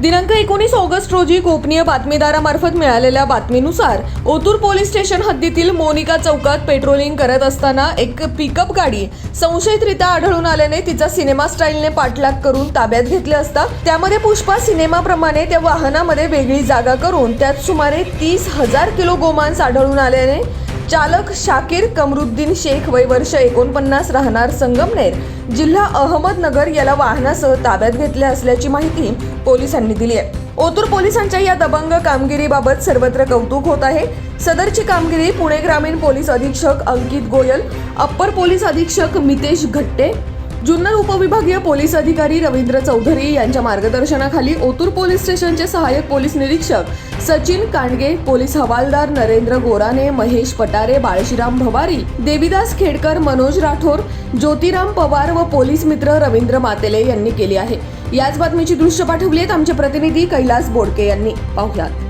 दिनांक एकोणीस ऑगस्ट रोजी गोपनीय बातमीदारामार्फत मिळालेल्या बातमीनुसार ओतूर पोलीस स्टेशन हद्दीतील मोनिका चौकात पेट्रोलिंग करत असताना एक पिकअप गाडी संशयितरित्या आढळून आल्याने तिचा सिनेमा स्टाईलने पाठलाग करून ताब्यात घेतले असता त्यामध्ये पुष्पा सिनेमाप्रमाणे त्या वाहनामध्ये वेगळी जागा करून त्यात सुमारे तीस हजार किलो गोमांस आढळून आल्याने चालक शाकीर कमरुद्दीन शेख वय वर्ष एकोणपन्नास राहणार संगमनेर जिल्हा अहमदनगर याला वाहनासह ताब्यात घेतले असल्याची माहिती पोलिसांनी दिली आहे. ओतूर पोलिसांच्या या दबंग कामगिरीबाबत सर्वत्र कौतुक होत आहे. सदरची कामगिरी पुणे ग्रामीण पोलीस अधीक्षक अंकित गोयल अप्पर पोलीस अधीक्षक मितेश घट्टे जुन्नर उपविभागीय पोलीस अधिकारी रवींद्र चौधरी यांच्या मार्गदर्शनाखाली ओतूर पोलीस स्टेशनचे सहाय्यक पोलीस निरीक्षक सचिन कांडगे पोलीस हवालदार नरेंद्र गोराने महेश पटारे बाळशीराम भवारी देवीदास खेडकर मनोज राठोर ज्योतिराम पवार व पोलीस मित्र रवींद्र मातेले यांनी केली आहे. याच बातमीची दृश्य पाठवली आहेत आमचे प्रतिनिधी कैलास बोडके यांनी. पाहुयात.